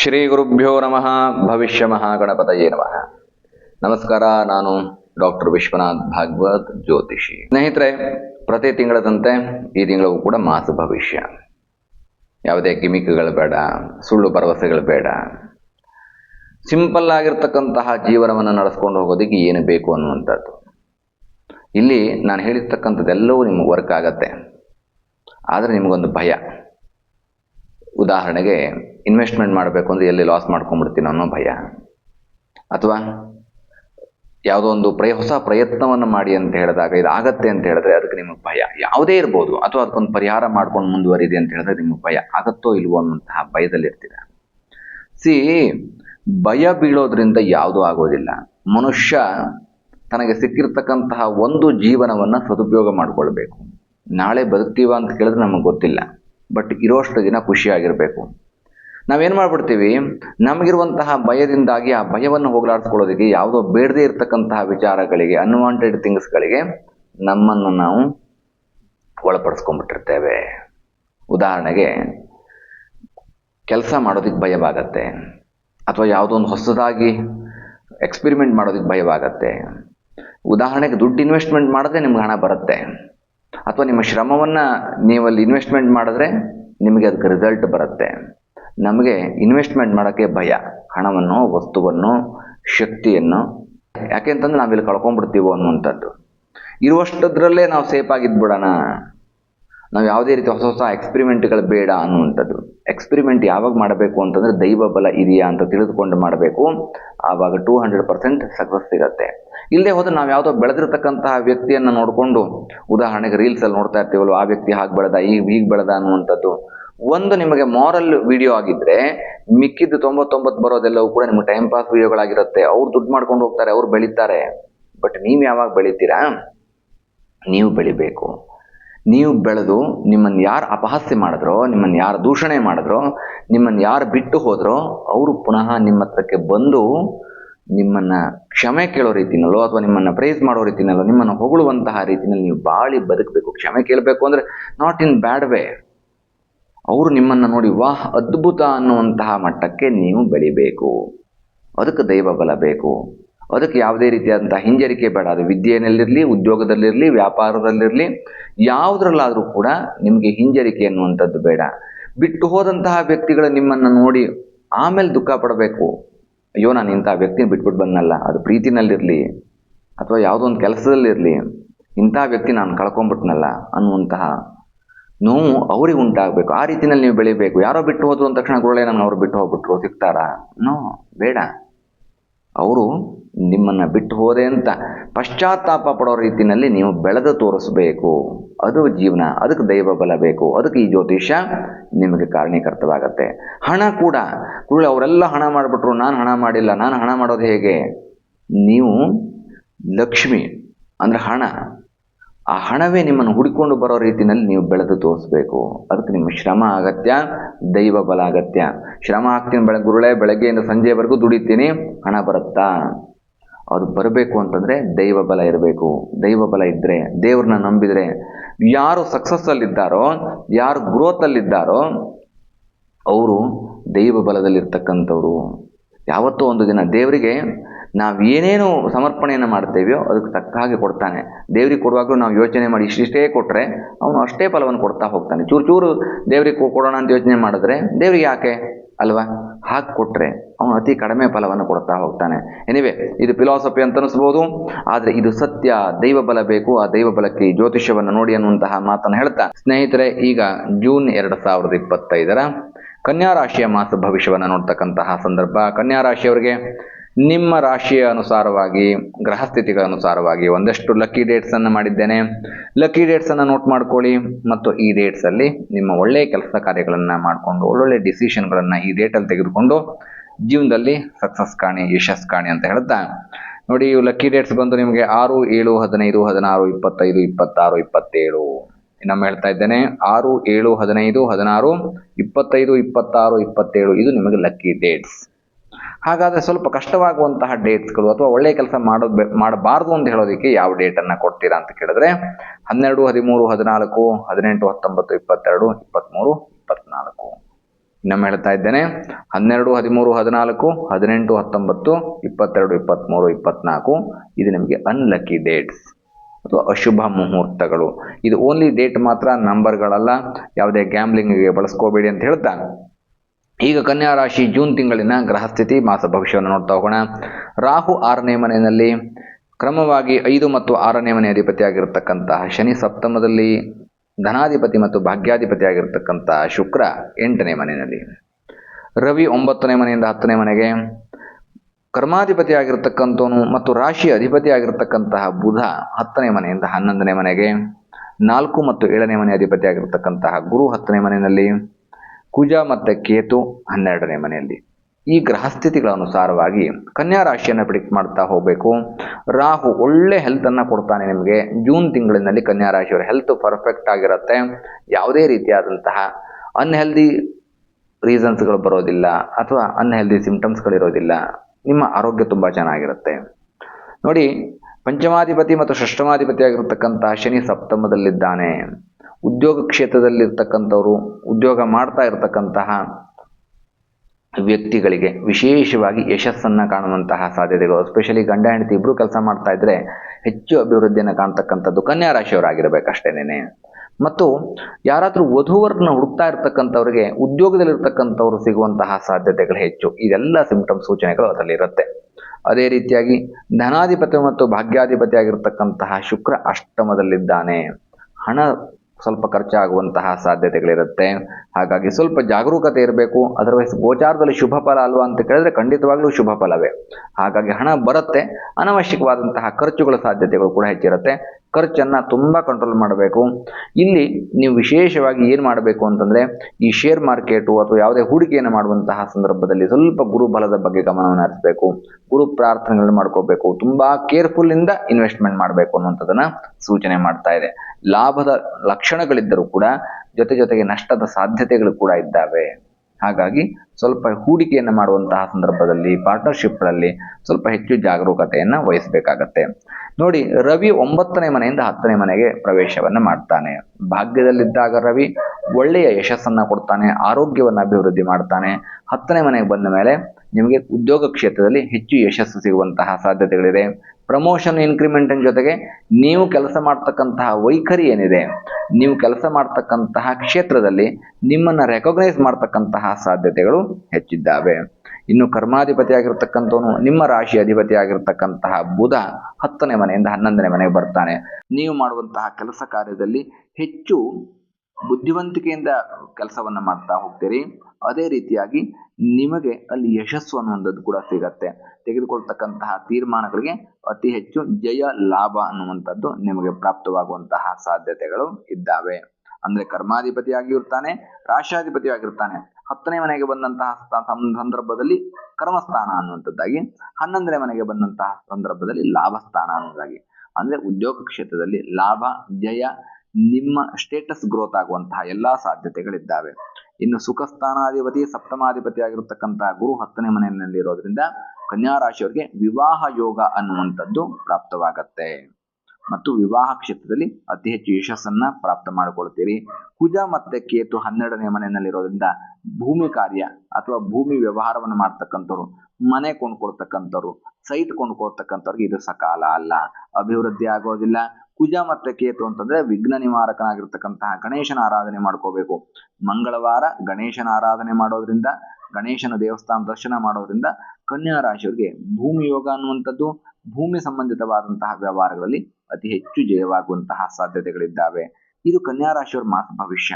ಶ್ರೀ ಗುರುಭ್ಯೋ ನಮಃ. ಭವಿಷ್ಯ ಮಹಾಗಣಪತಯೇ ನಮಃ. ನಮಸ್ಕಾರ, ನಾನು ಡಾಕ್ಟರ್ ವಿಶ್ವನಾಥ್ ಭಾಗವತ್ ಜ್ಯೋತಿಷಿ. ಸ್ನೇಹಿತರೆ, ಪ್ರತಿ ತಿಂಗಳದಂತೆ ಈ ತಿಂಗಳಿಗೂ ಕೂಡ ಮಾಸು ಭವಿಷ್ಯ. ಯಾವುದೇ ಗಿಮಿಕ್ಗಳು ಬೇಡ, ಸುಳ್ಳು ಭರವಸೆಗಳು ಬೇಡ. ಸಿಂಪಲ್ ಆಗಿರ್ತಕ್ಕಂತಹ ಜೀವನವನ್ನು ನಡೆಸ್ಕೊಂಡು ಹೋಗೋದಕ್ಕೆ ಏನು ಬೇಕು ಅನ್ನುವಂಥದ್ದು. ಇಲ್ಲಿ ನಾನು ಹೇಳಿರ್ತಕ್ಕಂಥದ್ದೆಲ್ಲವೂ ನಿಮಗೆ ವರ್ಕ್ ಆಗತ್ತೆ. ಆದರೆ ನಿಮಗೊಂದು ಭಯ. ಉದಾಹರಣೆಗೆ ಇನ್ವೆಸ್ಟ್ಮೆಂಟ್ ಮಾಡಬೇಕು ಅಂದರೆ ಎಲ್ಲಿ ಲಾಸ್ ಮಾಡ್ಕೊಂಬಿಡ್ತೀನಿ ಅನ್ನೋ ಭಯ. ಅಥವಾ ಯಾವುದೋ ಒಂದು ಪ್ರಯ, ಹೊಸ ಪ್ರಯತ್ನವನ್ನು ಮಾಡಿ ಅಂತ ಹೇಳಿದಾಗ ಇದು ಆಗತ್ತೆ ಅಂತ ಹೇಳಿದ್ರೆ ಅದಕ್ಕೆ ನಿಮಗೆ ಭಯ. ಯಾವುದೇ ಇರ್ಬೋದು. ಅಥವಾ ಅದಕ್ಕೊಂದು ಪರಿಹಾರ ಮಾಡ್ಕೊಂಡು ಮುಂದುವರಿದೆ ಅಂತ ಹೇಳಿದ್ರೆ ನಿಮಗೆ ಭಯ. ಆಗತ್ತೋ ಇಲ್ವೋ ಅನ್ನುವಂತಹ ಭಯದಲ್ಲಿರ್ತೀರ? ಸಿ, ಭಯ ಬೀಳೋದ್ರಿಂದ ಯಾವುದೂ ಆಗೋದಿಲ್ಲ. ಮನುಷ್ಯ ತನಗೆ ಸಿಕ್ಕಿರ್ತಕ್ಕಂತಹ ಒಂದು ಜೀವನವನ್ನು ಸದುಪಯೋಗ ಮಾಡಿಕೊಳ್ಬೇಕು. ನಾಳೆ ಬದುಕ್ತೀವ ಅಂತ ಕೇಳಿದ್ರೆ ನಮಗೆ ಗೊತ್ತಿಲ್ಲ. ಬಟ್ ಇರೋಷ್ಟು ದಿನ ಖುಷಿಯಾಗಿರಬೇಕು. ನಾವೇನು ಮಾಡ್ಬಿಡ್ತೀವಿ? ನಮಗಿರುವಂತಹ ಭಯದಿಂದಾಗಿ ಆ ಭಯವನ್ನು ಹೋಗಲಾಡಿಸ್ಕೊಳ್ಳೋದಕ್ಕೆ ಯಾವುದೋ ಬೇಡದೇ ಇರತಕ್ಕಂತಹ ವಿಚಾರಗಳಿಗೆ ಅನ್ವಾಂಟೆಡ್ ಥಿಂಗ್ಸ್ಗಳಿಗೆ ನಮ್ಮನ್ನು ನಾವು ಒಳಪಡಿಸ್ಕೊಂಡ್ಬಿಟ್ಟಿರ್ತೇವೆ. ಉದಾಹರಣೆಗೆ, ಕೆಲಸ ಮಾಡೋದಕ್ಕೆ ಭಯವಾಗತ್ತೆ. ಅಥವಾ ಯಾವುದೋ ಒಂದು ಹೊಸದಾಗಿ ಎಕ್ಸ್ಪೆರಿಮೆಂಟ್ ಮಾಡೋದಕ್ಕೆ ಭಯವಾಗತ್ತೆ. ಉದಾಹರಣೆಗೆ, ದುಡ್ಡು ಇನ್ವೆಸ್ಟ್ಮೆಂಟ್ ಮಾಡಿದ್ರೆ ನಿಮ್ಗೆ ಹಣ ಬರುತ್ತೆ. ಅಥವಾ ನಿಮ್ಮ ಶ್ರಮವನ್ನು ನೀವಲ್ಲಿ ಇನ್ವೆಸ್ಟ್ಮೆಂಟ್ ಮಾಡಿದ್ರೆ ನಿಮಗೆ ಅದಕ್ಕೆ ರಿಸಲ್ಟ್ ಬರುತ್ತೆ. ನಮಗೆ ಇನ್ವೆಸ್ಟ್ಮೆಂಟ್ ಮಾಡೋಕ್ಕೆ ಭಯ, ಹಣವನ್ನು, ವಸ್ತುವನ್ನು, ಶಕ್ತಿಯನ್ನು. ಯಾಕೆಂತಂದ್ರೆ ನಾವಿಲ್ಲಿ ಕಳ್ಕೊಂಡ್ಬಿಡ್ತೀವೋ ಅನ್ನುವಂಥದ್ದು. ಇರುವಷ್ಟದ್ರಲ್ಲೇ ನಾವು ಸೇಫ್ ಆಗಿದ್ಬಿಡೋಣ ನಾವು ಯಾವುದೇ ರೀತಿ ಹೊಸ ಹೊಸ ಎಕ್ಸ್ಪೆರಿಮೆಂಟ್ಗಳು ಬೇಡ ಅನ್ನುವಂಥದ್ದು. ಎಕ್ಸ್ಪೆರಿಮೆಂಟ್ ಯಾವಾಗ ಮಾಡಬೇಕು ಅಂತಂದರೆ ದೈವ ಬಲ ಇದೆಯಾ ಅಂತ ತಿಳಿದುಕೊಂಡು ಮಾಡಬೇಕು. ಆವಾಗ ಟೂ ಹಂಡ್ರೆಡ್ ಪರ್ಸೆಂಟ್ ಸಕ್ಸಸ್ ಸಿಗತ್ತೆ. ಇಲ್ಲದೆ ಹೋದ್ರೆ ನಾವು ಯಾವುದೋ ಬೆಳೆದಿರ್ತಕ್ಕಂತಹ ವ್ಯಕ್ತಿಯನ್ನು ನೋಡಿಕೊಂಡು, ಉದಾಹರಣೆಗೆ ರೀಲ್ಸಲ್ಲಿ ನೋಡ್ತಾ ಇರ್ತೀವಲ್ವ, ಆ ವ್ಯಕ್ತಿ ಹಾಗೆ ಬೆಳೆದ ಈಗ ಹೀಗೆ ಬೆಳೆದ ಅನ್ನುವಂಥದ್ದು. ಒಂದು ನಿಮಗೆ ಮಾರಲ್ ವಿಡಿಯೋ ಆಗಿದ್ರೆ, ಮಿಕ್ಕಿದ್ದು ತೊಂಬತ್ತೊಂಬತ್ತು ಬರೋದೆಲ್ಲವೂ ಕೂಡ ನಿಮ್ಗೆ ಟೈಮ್ ಪಾಸ್ ವಿಡಿಯೋಗಳಾಗಿರುತ್ತೆ ಅವ್ರು ದುಡ್ಡು ಮಾಡ್ಕೊಂಡು ಹೋಗ್ತಾರೆ, ಅವ್ರು ಬೆಳೀತಾರೆ. ಬಟ್ ನೀವು ಯಾವಾಗ ಬೆಳಿತೀರಾ? ನೀವು ಬೆಳಿಬೇಕು. ನೀವು ಬೆಳೆದು ನಿಮ್ಮನ್ನು ಯಾರು ಅಪಹಾಸ್ಯ ಮಾಡಿದ್ರೋ, ನಿಮ್ಮನ್ನು ಯಾರು ದೂಷಣೆ ಮಾಡಿದ್ರೋ, ನಿಮ್ಮನ್ನು ಯಾರು ಬಿಟ್ಟು ಹೋದ್ರೋ, ಅವರು ಪುನಃ ನಿಮ್ಮ ಹತ್ರಕ್ಕೆ ಬಂದು ನಿಮ್ಮನ್ನು ಕ್ಷಮೆ ಕೇಳೋ ರೀತಿನಲ್ಲೋ ಅಥವಾ ನಿಮ್ಮನ್ನು ಪ್ರೈಸ್ ಮಾಡೋ ರೀತಿನಲ್ಲೋ, ನಿಮ್ಮನ್ನು ಹೊಗಳುವಂತಹ ರೀತಿನಲ್ಲಿ ನೀವು ಬಾಳಿ ಬದುಕಬೇಕು. ಕ್ಷಮೆ ಕೇಳಬೇಕು ಅಂದರೆ ನಾಟ್ ಇನ್ ಬ್ಯಾಡ್ ವೇ ಅವರು ನಿಮ್ಮನ್ನು ನೋಡಿ ವಾಹ್ ಅದ್ಭುತ ಅನ್ನುವಂತಹ ಮಟ್ಟಕ್ಕೆ ನೀವು ಬೆಳಿಬೇಕು. ಅದಕ್ಕೆ ದೈವ ಬಲ ಬೇಕು. ಅದಕ್ಕೆ ಯಾವುದೇ ರೀತಿಯಾದಂಥ ಹಿಂಜರಿಕೆ ಬೇಡ. ಅದು ವಿದ್ಯೆಯಲ್ಲಿರಲಿ, ಉದ್ಯೋಗದಲ್ಲಿರಲಿ, ವ್ಯಾಪಾರದಲ್ಲಿರಲಿ, ಯಾವುದರಲ್ಲಾದರೂ ಕೂಡ ನಿಮಗೆ ಹಿಂಜರಿಕೆ ಅನ್ನುವಂಥದ್ದು ಬೇಡ. ಬಿಟ್ಟು ಹೋದಂತಹ ವ್ಯಕ್ತಿಗಳು ನಿಮ್ಮನ್ನು ನೋಡಿ ಆಮೇಲೆ ದುಃಖ ಪಡಬೇಕು. ಅಯ್ಯೋ, ನಾನು ಇಂಥ ವ್ಯಕ್ತಿನ ಬಿಟ್ಬಿಟ್ಟು ಬಂದಲ್ಲ ಅದು ಪ್ರೀತಿನಲ್ಲಿರಲಿ ಅಥವಾ ಯಾವುದೋ ಒಂದು ಕೆಲಸದಲ್ಲಿರಲಿ ಇಂಥ ವ್ಯಕ್ತಿ ನಾನು ಕಳ್ಕೊಂಬಿಟ್ನಲ್ಲ ಅನ್ನುವಂತಹ ನೋವು ಅವ್ರಿಗೆ ಉಂಟಾಗಬೇಕು. ಆ ರೀತಿಯಲ್ಲಿ ನೀವು ಬೆಳಿಬೇಕು. ಯಾರೋ ಬಿಟ್ಟು ಹೋದ್ರು ಅಂದ ತಕ್ಷಣ ಕೂಡಲೇ ನಾನು ಅವ್ರು ಬಿಟ್ಟು ಹೋಗ್ಬಿಟ್ರು. ಸಿಗ್ತಾರಾ? ನೋ, ಬೇಡ. ಅವರು ನಿಮ್ಮನ್ನು ಬಿಟ್ಟು ಹೋದೆ ಅಂತ ಪಶ್ಚಾತ್ತಾಪ ಪಡೋ ರೀತಿಯಲ್ಲಿ ನೀವು ಬೆಳೆದು ತೋರಿಸ್ಬೇಕು. ಅದು ಜೀವನ, ಅದಕ್ಕೆ ದೈವ ಬಲ ಬೇಕು. ಅದಕ್ಕೆ ಈ ಜ್ಯೋತಿಷ್ಯ ನಿಮಗೆ ಕಾರಣೀಕರ್ತವಾಗತ್ತೆ ಹಣ ಕೂಡ. ಕುರುಳೆ ಅವರೆಲ್ಲ ಹಣ ಮಾಡಿಬಿಟ್ರು. ನಾನು ಹಣ ಮಾಡಿಲ್ಲ. ನಾನು ಹಣ ಮಾಡೋದು ಹೇಗೆ? ನೀವು ಲಕ್ಷ್ಮಿ, ಅಂದರೆ ಹಣ. ಆ ಹಣವೇ ನಿಮ್ಮನ್ನು ಹುಡುಕೊಂಡು ಬರೋ ರೀತಿಯಲ್ಲಿ ನೀವು ಬೆಳೆದು ತೋರಿಸ್ಬೇಕು. ಅದಕ್ಕೆ ನಿಮ್ಮ ಶ್ರಮ ಅಗತ್ಯ, ದೈವ ಬಲ ಅಗತ್ಯ. ಶ್ರಮ ಆಗ್ತೀನಿ ಬೆಳಗ್ಗೆ ಗುರುಳೆ, ಬೆಳಗ್ಗೆಯಿಂದ ಸಂಜೆವರೆಗೂ ದುಡಿತೀನಿ, ಹಣ ಬರುತ್ತಾ? ಅದು ಬರಬೇಕು ಅಂತಂದರೆ ದೈವ ಬಲ ಇರಬೇಕು. ದೈವ ಬಲ ಇದ್ದರೆ ದೇವ್ರನ್ನ ನಂಬಿದರೆ ಯಾರು ಸಕ್ಸಸ್ಸಲ್ಲಿದ್ದಾರೋ ಯಾರು ಗ್ರೋತಲ್ಲಿದ್ದಾರೋ ಅವರು ದೈವ ಬಲದಲ್ಲಿರ್ತಕ್ಕಂಥವ್ರು. ಯಾವತ್ತೋ ಒಂದು ದಿನ ದೇವರಿಗೆ ನಾವು ಏನೇನು ಸಮರ್ಪಣೆಯನ್ನು ಮಾಡ್ತೇವೆಯೋ ಅದಕ್ಕೆ ತಕ್ಕ ಹಾಗೆ ಕೊಡ್ತಾನೆ. ದೇವರಿಗೆ ಕೊಡುವಾಗಲೂ ನಾವು ಯೋಚನೆ ಮಾಡಿ ಇಷ್ಟಿಷ್ಟೇ ಕೊಟ್ಟರೆ ಅವನು ಅಷ್ಟೇ ಫಲವನ್ನು ಕೊಡ್ತಾ ಹೋಗ್ತಾನೆ. ಚೂರು ಚೂರು ದೇವರಿಗೆ ಕೊಡೋಣ ಅಂತ ಯೋಚನೆ ಮಾಡಿದ್ರೆ ದೇವ್ರಿಗೆ ಯಾಕೆ? ಅಲ್ವಾ? ಹಾಗೆ ಕೊಟ್ಟರೆ ಅವನು ಅತಿ ಕಡಿಮೆ ಫಲವನ್ನು ಕೊಡ್ತಾ ಹೋಗ್ತಾನೆ. ಎನಿವೆ ಇದು ಫಿಲಾಸಫಿ ಅಂತ ಅನಿಸ್ಬೋದು. ಆದರೆ ಇದು ಸತ್ಯ ದೈವ ಬಲ ಬೇಕು. ಆ ದೈವ ಬಲಕ್ಕೆ ಜ್ಯೋತಿಷ್ಯವನ್ನು ನೋಡಿ ಅನ್ನುವಂತಹ ಮಾತನ್ನು ಹೇಳ್ತಾ. ಸ್ನೇಹಿತರೆ, ಈಗ ಜೂನ್ ಎರಡು ಸಾವಿರದ ಇಪ್ಪತ್ತೈದರ ಕನ್ಯಾ ರಾಶಿಯ ಮಾಸ ಭವಿಷ್ಯವನ್ನು ನೋಡ್ತಕ್ಕಂತಹ ಸಂದರ್ಭ. ಕನ್ಯಾ ರಾಶಿಯವರಿಗೆ ನಿಮ್ಮ ರಾಶಿಯ ಅನುಸಾರವಾಗಿ, ಗ್ರಹ ಸ್ಥಿತಿಗಳ ಅನುಸಾರವಾಗಿ ಒಂದಷ್ಟು ಲಕ್ಕಿ ಡೇಟ್ಸನ್ನು ಮಾಡಿದ್ದೇನೆ. ಲಕ್ಕಿ ಡೇಟ್ಸನ್ನು ನೋಟ್ ಮಾಡ್ಕೊಳ್ಳಿ. ಮತ್ತು ಈ ಡೇಟ್ಸಲ್ಲಿ ನಿಮ್ಮ ಒಳ್ಳೆಯ ಕೆಲಸ ಕಾರ್ಯಗಳನ್ನು ಮಾಡಿಕೊಂಡು, ಒಳ್ಳೊಳ್ಳೆ ಡಿಸಿಷನ್ಗಳನ್ನು ಈ ಡೇಟಲ್ಲಿ ತೆಗೆದುಕೊಂಡು ಜೀವನದಲ್ಲಿ ಸಕ್ಸಸ್ ಕಾಣಿ ಯಶಸ್ ಕಾಣಿ ಅಂತ ಹೇಳ್ತಾ. ನೋಡಿ, ಇವು ಲಕ್ಕಿ ಡೇಟ್ಸ್ ಬಂದು ನಿಮಗೆ ಆರು, ಏಳು, ಹದಿನೈದು, ಹದಿನಾರು, ಇಪ್ಪತ್ತೈದು, ಇಪ್ಪತ್ತಾರು, ಇಪ್ಪತ್ತೇಳು. ನಮ್ಮ ಹೇಳ್ತಾ ಇದ್ದೇನೆ. ಆರು, ಏಳು, ಹದಿನೈದು, ಹದಿನಾರು, ಇಪ್ಪತ್ತೈದು, ಇಪ್ಪತ್ತಾರು, ಇಪ್ಪತ್ತೇಳು. ಇದು ನಿಮಗೆ ಲಕ್ಕಿ ಡೇಟ್ಸ್ ಹಾಗಾದರೆ ಸ್ವಲ್ಪ ಕಷ್ಟವಾಗುವಂತಹ ಡೇಟ್ಸ್ಗಳು ಅಥವಾ ಒಳ್ಳೆಯ ಕೆಲಸ ಮಾಡೋದು ಮಾಡಬಾರ್ದು ಅಂತ ಹೇಳೋದಕ್ಕೆ ಯಾವ ಡೇಟನ್ನು ಕೊಡ್ತೀರಾ ಅಂತ ಕೇಳಿದ್ರೆ ಹನ್ನೆರಡು, ಹದಿಮೂರು, ಹದಿನಾಲ್ಕು, ಹದಿನೆಂಟು, ಹತ್ತೊಂಬತ್ತು, ಇಪ್ಪತ್ತೆರಡು ಇಪ್ಪತ್ತ್ಮೂರು ಇಪ್ಪತ್ತ್ನಾಲ್ಕು ಇನ್ನೊಮ್ಮೆ ಹೇಳ್ತಾ ಇದ್ದೇನೆ. ಹನ್ನೆರಡು, ಹದಿಮೂರು, ಹದಿನಾಲ್ಕು, ಹದಿನೆಂಟು, ಹತ್ತೊಂಬತ್ತು, ಇಪ್ಪತ್ತೆರಡು ಇಪ್ಪತ್ತ್ಮೂರು ಇಪ್ಪತ್ನಾಲ್ಕು. ಇದು ನಿಮಗೆ ಅನ್ಲಕ್ಕಿ ಡೇಟ್ಸ್ ಅಥವಾ ಅಶುಭ ಮುಹೂರ್ತಗಳು. ಇದು ಓನ್ಲಿ ಡೇಟ್ ಮಾತ್ರ ನಂಬರ್ಗಳಲ್ಲ ಯಾವುದೇ ಗ್ಯಾಮ್ಲಿಂಗ್ಗೆ ಬಳಸ್ಕೋಬೇಡಿ ಅಂತ ಹೇಳ್ತಾ ಈಗ ಕನ್ಯಾ ರಾಶಿ ಜೂನ್ ತಿಂಗಳಿನ ಗ್ರಹಸ್ಥಿತಿ ಮಾಸ ಭವಿಷ್ಯವನ್ನು ನೋಡ್ತಾ ಹೋಗೋಣ. ರಾಹು ಆರನೇ ಮನೆಯಲ್ಲಿ ಕ್ರಮವಾಗಿ ಐದು ಮತ್ತು ಆರನೇ ಮನೆ ಅಧಿಪತಿಯಾಗಿರ್ತಕ್ಕಂತಹ ಶನಿ ಸಪ್ತಮದಲ್ಲಿ ಧನಾಧಿಪತಿ ಮತ್ತು ಭಾಗ್ಯಾಧಿಪತಿ ಆಗಿರ್ತಕ್ಕಂತಹ ಶುಕ್ರ ಎಂಟನೇ ಮನೆಯಲ್ಲಿ. ರವಿ ಒಂಬತ್ತನೇ ಮನೆಯಿಂದ ಹತ್ತನೇ ಮನೆಗೆ ಕರ್ಮಾಧಿಪತಿ ಆಗಿರ್ತಕ್ಕಂಥವನು ಮತ್ತು ರಾಶಿ ಅಧಿಪತಿ ಆಗಿರ್ತಕ್ಕಂತಹ ಬುಧ ಹತ್ತನೇ ಮನೆಯಿಂದ ಹನ್ನೊಂದನೇ ಮನೆಗೆ. ನಾಲ್ಕು ಮತ್ತು ಏಳನೇ ಮನೆ ಅಧಿಪತಿ ಆಗಿರ್ತಕ್ಕಂತಹ ಗುರು ಹತ್ತನೇ ಮನೆಯಲ್ಲಿ. ಕುಜ ಮತ್ತು ಕೇತು ಹನ್ನೆರಡನೇ ಮನೆಯಲ್ಲಿ. ಈ ಗ್ರಹಸ್ಥಿತಿಗಳ ಅನುಸಾರವಾಗಿ ಕನ್ಯಾ ರಾಶಿಯನ್ನು ಪ್ರಿಡಿಕ್ಟ್ ಮಾಡ್ತಾ ಹೋಗಬೇಕು. ರಾಹು ಒಳ್ಳೆ ಹೆಲ್ತನ್ನು ಕೊಡ್ತಾನೆ ನಿಮಗೆ. ಜೂನ್ ತಿಂಗಳಿನಲ್ಲಿ ಕನ್ಯಾ ರಾಶಿಯವರ ಹೆಲ್ತ್ ಪರ್ಫೆಕ್ಟ್ ಆಗಿರುತ್ತೆ. ಯಾವುದೇ ರೀತಿಯಾದಂತಹ ಅನ್ಹೆಲ್ದಿ ರೀಸನ್ಸ್ಗಳು ಬರೋದಿಲ್ಲ ಅಥವಾ ಅನ್ಹೆಲ್ದಿ ಸಿಂಪ್ಟಮ್ಸ್ಗಳಿರೋದಿಲ್ಲ ನಿಮ್ಮ ಆರೋಗ್ಯ ತುಂಬ ಚೆನ್ನಾಗಿರುತ್ತೆ. ನೋಡಿ, ಪಂಚಮಾಧಿಪತಿ ಮತ್ತು ಷಷ್ಠಮಾಧಿಪತಿ ಆಗಿರತಕ್ಕಂತಹ ಶನಿ ಸಪ್ತಮದಲ್ಲಿದ್ದಾನೆ. ಉದ್ಯೋಗ ಕ್ಷೇತ್ರದಲ್ಲಿರ್ತಕ್ಕಂಥವ್ರು, ಉದ್ಯೋಗ ಮಾಡ್ತಾ ಇರತಕ್ಕಂತಹ ವ್ಯಕ್ತಿಗಳಿಗೆ ವಿಶೇಷವಾಗಿ ಯಶಸ್ಸನ್ನು ಕಾಣುವಂತಹ ಸಾಧ್ಯತೆಗಳು. ಎಸ್ಪೆಷಲಿ ಗಂಡ, ಹೆಂಡತಿ ಇಬ್ಬರು ಕೆಲಸ ಮಾಡ್ತಾ ಇದ್ರೆ ಹೆಚ್ಚು ಅಭಿವೃದ್ಧಿಯನ್ನು ಕಾಣ್ತಕ್ಕಂಥದ್ದು ಕನ್ಯಾ ರಾಶಿಯವರಾಗಿರಬೇಕಷ್ಟೇನೆ ಮತ್ತು ಯಾರಾದರೂ ವಧುವರನ್ನ ಹುಡುಕ್ತಾ ಇರ್ತಕ್ಕಂಥವ್ರಿಗೆ ಉದ್ಯೋಗದಲ್ಲಿರ್ತಕ್ಕಂಥವ್ರು ಸಿಗುವಂತಹ ಸಾಧ್ಯತೆಗಳು ಹೆಚ್ಚು. ಇದೆಲ್ಲ ಸಿಂಪ್ಟಮ್ ಸೂಚನೆಗಳು ಅದರಲ್ಲಿ ಇರುತ್ತೆ. ಅದೇ ರೀತಿಯಾಗಿ ಧನಾಧಿಪತಿ ಮತ್ತು ಭಾಗ್ಯಾಧಿಪತಿ ಆಗಿರ್ತಕ್ಕಂತಹ ಶುಕ್ರ ಅಷ್ಟಮದಲ್ಲಿದ್ದಾನೆ. ಹಣ ಸ್ವಲ್ಪ ಖರ್ಚಾಗುವಂತಹ ಸಾಧ್ಯತೆಗಳಿರುತ್ತೆ. ಹಾಗಾಗಿ ಸ್ವಲ್ಪ ಜಾಗರೂಕತೆ ಇರಬೇಕು. ಅದರ್ವೈಸ್ ಗೋಚಾರದಲ್ಲಿ ಶುಭ ಫಲ ಅಲ್ವಾ ಅಂತ ಕೇಳಿದ್ರೆ ಖಂಡಿತವಾಗ್ಲೂ ಶುಭ ಫಲವೇ. ಹಾಗಾಗಿ ಹಣ ಬರುತ್ತೆ. ಅನವಶ್ಯಕವಾದಂತಹ ಖರ್ಚುಗಳ ಸಾಧ್ಯತೆಗಳು ಕೂಡ ಹೆಚ್ಚಿರುತ್ತೆ. ಖರ್ಚನ್ನು ತುಂಬ ಕಂಟ್ರೋಲ್ ಮಾಡಬೇಕು. ಇಲ್ಲಿ ನೀವು ವಿಶೇಷವಾಗಿ ಏನು ಮಾಡಬೇಕು ಅಂತಂದರೆ, ಈ ಶೇರ್ ಮಾರ್ಕೆಟು ಅಥವಾ ಯಾವುದೇ ಹೂಡಿಕೆಯನ್ನು ಮಾಡುವಂತಹ ಸಂದರ್ಭದಲ್ಲಿ ಸ್ವಲ್ಪ ಗುರುಬಲದ ಬಗ್ಗೆ ಗಮನವನ್ನು ಹರಿಸಬೇಕು. ಗುರು ಪ್ರಾರ್ಥನೆಗಳನ್ನು ಮಾಡ್ಕೋಬೇಕು. ತುಂಬ ಕೇರ್ಫುಲ್ಲಿಂದ ಇನ್ವೆಸ್ಟ್ಮೆಂಟ್ ಮಾಡಬೇಕು ಅನ್ನುವಂಥದ್ದನ್ನು ಸೂಚನೆ ಮಾಡ್ತಾ ಇದೆ. ಲಾಭದ ಲಕ್ಷಣಗಳಿದ್ದರೂ ಕೂಡ, ಜೊತೆ ಜೊತೆಗೆ ನಷ್ಟದ ಸಾಧ್ಯತೆಗಳು ಕೂಡ ಇದ್ದಾವೆ. ಹಾಗಾಗಿ ಸ್ವಲ್ಪ ಹೂಡಿಕೆಯನ್ನು ಮಾಡುವಂತಹ ಸಂದರ್ಭದಲ್ಲಿ ಪಾರ್ಟ್ನರ್ಶಿಪ್ಗಳಲ್ಲಿ ಸ್ವಲ್ಪ ಹೆಚ್ಚು ಜಾಗರೂಕತೆಯನ್ನು ವಹಿಸಬೇಕಾಗತ್ತೆ. ನೋಡಿ, ರವಿ ಒಂಬತ್ತನೇ ಮನೆಯಿಂದ ಹತ್ತನೇ ಮನೆಗೆ ಪ್ರವೇಶವನ್ನು ಮಾಡ್ತಾನೆ. ಭಾಗ್ಯದಲ್ಲಿದ್ದಾಗ ರವಿ ಒಳ್ಳೆಯ ಯಶಸ್ಸನ್ನು ಕೊಡ್ತಾನೆ, ಆರೋಗ್ಯವನ್ನು ಅಭಿವೃದ್ಧಿ ಮಾಡ್ತಾನೆ. ಹತ್ತನೇ ಮನೆಗೆ ಬಂದ ಮೇಲೆ ನಿಮಗೆ ಉದ್ಯೋಗ ಕ್ಷೇತ್ರದಲ್ಲಿ ಹೆಚ್ಚು ಯಶಸ್ಸು ಸಿಗುವಂತಹ ಸಾಧ್ಯತೆಗಳಿದೆ. ಪ್ರಮೋಷನ್ ಇನ್ಕ್ರಿಮೆಂಟಿನ ಜೊತೆಗೆ ನೀವು ಕೆಲಸ ಮಾಡ್ತಕ್ಕಂತಹ ವೈಖರಿ ಏನಿದೆ, ನೀವು ಕೆಲಸ ಮಾಡ್ತಕ್ಕಂತಹ ಕ್ಷೇತ್ರದಲ್ಲಿ ನಿಮ್ಮನ್ನು ರೆಕಗ್ನೈಸ್ ಮಾಡ್ತಕ್ಕಂತಹ ಸಾಧ್ಯತೆಗಳು ಹೆಚ್ಚಿದ್ದಾವೆ. ಇನ್ನು ಕರ್ಮಾಧಿಪತಿ ಆಗಿರ್ತಕ್ಕಂಥವನು ನಿಮ್ಮ ರಾಶಿ ಅಧಿಪತಿ ಆಗಿರ್ತಕ್ಕಂತಹ ಬುಧ ಹತ್ತನೇ ಮನೆಯಿಂದ ಹನ್ನೊಂದನೇ ಮನೆಗೆ ಬರ್ತಾನೆ. ನೀವು ಮಾಡುವಂತಹ ಕೆಲಸ ಕಾರ್ಯದಲ್ಲಿ ಹೆಚ್ಚು ಬುದ್ಧಿವಂತಿಕೆಯಿಂದ ಕೆಲಸವನ್ನು ಮಾಡ್ತಾ ಹೋಗ್ತೀರಿ. ಅದೇ ರೀತಿಯಾಗಿ ನಿಮಗೆ ಅಲ್ಲಿ ಯಶಸ್ಸು ಅನ್ನುವಂಥದ್ದು ಕೂಡ ಸಿಗತ್ತೆ. ತೆಗೆದುಕೊಳ್ತಕ್ಕಂತಹ ತೀರ್ಮಾನಗಳಿಗೆ ಅತಿ ಹೆಚ್ಚು ಜಯ, ಲಾಭ ಅನ್ನುವಂಥದ್ದು ನಿಮಗೆ ಪ್ರಾಪ್ತವಾಗುವಂತಹ ಸಾಧ್ಯತೆಗಳು ಇದ್ದಾವೆ. ಅಂದ್ರೆ ಕರ್ಮಾಧಿಪತಿಯಾಗಿರ್ತಾನೆ, ರಾಷ್ಟ್ರಾಧಿಪತಿಯಾಗಿರ್ತಾನೆ. ಹತ್ತನೇ ಮನೆಗೆ ಬಂದಂತಹ ಸಂದರ್ಭದಲ್ಲಿ ಕರ್ಮಸ್ಥಾನ ಅನ್ನುವಂಥದ್ದಾಗಿ, ಹನ್ನೊಂದನೇ ಮನೆಗೆ ಬಂದಂತಹ ಸಂದರ್ಭದಲ್ಲಿ ಲಾಭ ಸ್ಥಾನ ಅನ್ನೋದಾಗಿ ಅಂದ್ರೆ ಉದ್ಯೋಗ ಕ್ಷೇತ್ರದಲ್ಲಿ ಲಾಭ, ಜಯ, ನಿಮ್ಮ ಸ್ಟೇಟಸ್ ಗ್ರೋತ್ ಆಗುವಂತಹ ಎಲ್ಲಾ ಸಾಧ್ಯತೆಗಳಿದ್ದಾವೆ. ಇನ್ನು ಸುಖ ಸ್ಥಾನಾಧಿಪತಿ ಸಪ್ತಮಾಧಿಪತಿ ಆಗಿರತಕ್ಕಂತಹ ಗುರು ಹತ್ತನೇ ಮನೆಯಲ್ಲಿ ಇರೋದ್ರಿಂದ ಕನ್ಯಾ ರಾಶಿಯವರಿಗೆ ವಿವಾಹ ಯೋಗ ಅನ್ನುವಂಥದ್ದು ಪ್ರಾಪ್ತವಾಗತ್ತೆ. ಮತ್ತು ವಿವಾಹ ಕ್ಷೇತ್ರದಲ್ಲಿ ಅತಿ ಹೆಚ್ಚು ಯಶಸ್ಸನ್ನ ಪ್ರಾಪ್ತ ಮಾಡಿಕೊಳ್ತೀರಿ. ಕುಜ ಮತ್ತೆ ಕೇತು ಹನ್ನೆರಡನೇ ಮನೆಯಲ್ಲಿರೋದ್ರಿಂದ ಭೂಮಿ ಕಾರ್ಯ ಅಥವಾ ಭೂಮಿ ವ್ಯವಹಾರವನ್ನು ಮಾಡ್ತಕ್ಕಂಥವ್ರು, ಮನೆ ಕೊಂಡ್ಕೊಳ್ತಕ್ಕಂಥವ್ರು, ಸೈಟ್ ಕೊಂಡ್ಕೊಳ್ತಕ್ಕಂಥವ್ರಿಗೆ ಇದು ಸಕಾಲ ಅಲ್ಲ. ಅಭಿವೃದ್ಧಿ ಆಗೋದಿಲ್ಲ. ಕುಜ ಮತ್ತೆ ಕೇತು ಅಂತಂದ್ರೆ ವಿಘ್ನ ನಿವಾರಕನಾಗಿರ್ತಕ್ಕಂತಹ ಗಣೇಶನ ಆರಾಧನೆ ಮಾಡ್ಕೋಬೇಕು. ಮಂಗಳವಾರ ಗಣೇಶನ ಆರಾಧನೆ ಮಾಡೋದ್ರಿಂದ, ಗಣೇಶನ ದೇವಸ್ಥಾನ ದರ್ಶನ ಮಾಡೋದ್ರಿಂದ ಕನ್ಯಾ ರಾಶಿಯವರಿಗೆ ಭೂಮಿ ಯೋಗ ಅನ್ನುವಂಥದ್ದು ಭೂಮಿ ಸಂಬಂಧಿತವಾದಂತಹ ವ್ಯವಹಾರಗಳಲ್ಲಿ ಅತಿ ಹೆಚ್ಚು ಜಯವಾಗುವಂತಹ ಸಾಧ್ಯತೆಗಳಿದ್ದಾವೆ. ಇದು ಕನ್ಯಾ ರಾಶಿಯವರ ಮಾಸ ಭವಿಷ್ಯ.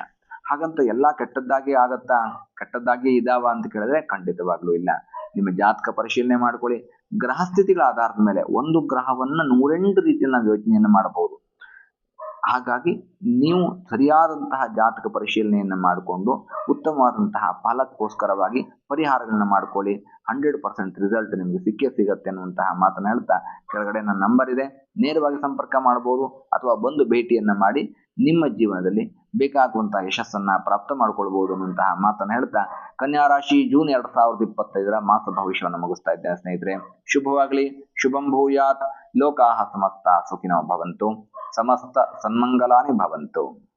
ಹಾಗಂತ ಎಲ್ಲಾ ಕೆಟ್ಟದ್ದಾಗಿ ಆಗತ್ತಾ? ಕೆಟ್ಟದ್ದಾಗಿ ಇದಾವ ಅಂತ ಕೇಳಿದ್ರೆ ಖಂಡಿತವಾಗ್ಲೂ ಇಲ್ಲ. ನಿಮ್ಮ ಜಾತಕ ಪರಿಶೀಲನೆ ಮಾಡ್ಕೊಳ್ಳಿ. ಗ್ರಹ ಸ್ಥಿತಿಗಳ ಆಧಾರದ ಮೇಲೆ ಒಂದು ಗ್ರಹವನ್ನ ನೂರೆಂಟು ರೀತಿಯಲ್ಲಿ ನಾವು ಯೋಚನೆಯನ್ನು ಮಾಡಬಹುದು. ಹಾಗಾಗಿ ನೀವು ಸರಿಯಾದಂತಹ ಜಾತಕ ಪರಿಶೀಲನೆಯನ್ನು ಮಾಡಿಕೊಂಡು ಉತ್ತಮವಾದಂತಹ ಫಲಕ್ಕೋಸ್ಕರವಾಗಿ ಪರಿಹಾರಗಳನ್ನ ಮಾಡ್ಕೊಳ್ಳಿ. ಹಂಡ್ರೆಡ್ ಪರ್ಸೆಂಟ್ ರಿಸಲ್ಟ್ ನಿಮಗೆ ಸಿಕ್ಕೇ ಸಿಗತ್ತೆ ಅನ್ನುವಂತಹ ಮಾತನ್ನ ಹೇಳ್ತಾ, ಕೆಳಗಡೆ ನನ್ನ ನಂಬರ್ ಇದೆ. ನೇರವಾಗಿ ಸಂಪರ್ಕ ಮಾಡಬಹುದು ಅಥವಾ ಬಂದು ಭೇಟಿಯನ್ನ ಮಾಡಿ ನಿಮ್ಮ ಜೀವನದಲ್ಲಿ ಬೇಕಾಗುವಂತಹ ಯಶಸ್ಸನ್ನ ಪ್ರಾಪ್ತ ಮಾಡ್ಕೊಳ್ಬಹುದು ಅನ್ನುವಂತಹ ಮಾತನ್ನ ಹೇಳ್ತಾ ಕನ್ಯಾ ರಾಶಿ ಜೂನ್ ಎರಡ್ ಸಾವಿರದ ಇಪ್ಪತ್ತೈದರ ಮಾಸ ಭವಿಷ್ಯವನ್ನು ಮುಗಿಸ್ತಾ ಇದ್ದೇನೆ ಸ್ನೇಹಿತರೆ. ಶುಭವಾಗಲಿ, ಶುಭಂ ಭೂಯಾತ್, ಲೋಕಾಹ ಸಮಸ್ತ ಸುಖಿನೋ ಭವಂತು, ಸಮಸ್ತ ಸನ್ಮಂಗಲಾನಿ ಭವಂತು.